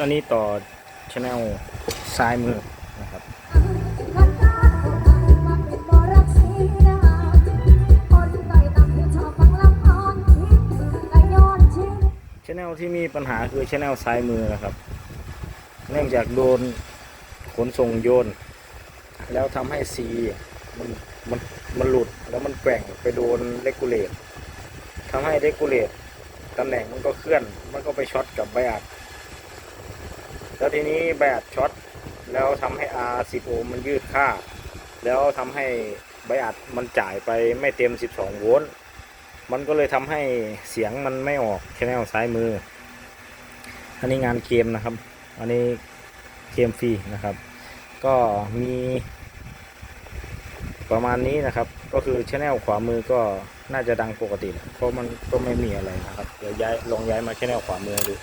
ตอนนี้ต่อชแนลซ้ายมือนะครับชแนลที่มีปัญหาคือชแนลซ้ายมือนะครับ เนื่องจากโดนขนส่งโยน แล้วทำให้ซีมันมันมันหลุดแล้วมันแกว่งไปโดนเลกูเลตทำให้เลกูเลตตำแหน่งมันก็เคลื่อน มันก็ไปช็อตกับใบอัด แล้วทีนี้ใบอัดช็อตแล้วทำให้ R10 โอห์มมันยืดค่า แล้วทำให้ใบอัดมันจ่ายไปไม่เต็ม 12 โวลต์มันก็เลยทำให้เสียงมันไม่ออกชแนลซ้ายมือ อันนี้งานเกมนะครับ อันนี้เกมฟรีนะครับ ก็มีประมาณนี้นะครับ ก็คือชแนลขวามือก็น่าจะดังปกติ เพราะมันก็ไม่มีอะไรนะครับ เดี๋ยวย้ายลองย้ายมาชแนลขวามือดู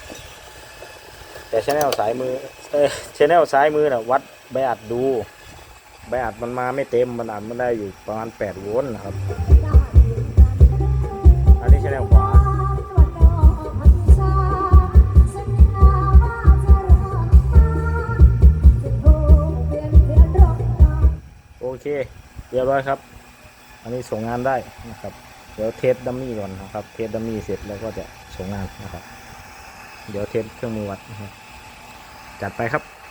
แต่ชแนลสายมือเออชแนลซ้ายมือนะวัดใบอัดดู ใบอัดมันมาไม่เต็มมันอัดมันได้อยู่ประมาณ8โวลต์นะครับ อันนี้ชแนลขวาโอเคเรียบร้อยครับ อันนี้ส่งงานได้นะครับ เดี๋ยวเทสดัมมี่ก่อนนะครับ เทสดัมมี่เสร็จแล้วก็จะส่งงานนะครับ เดี๋ยวเทสเครื่องมือวัดนะครับ จัดไปครับ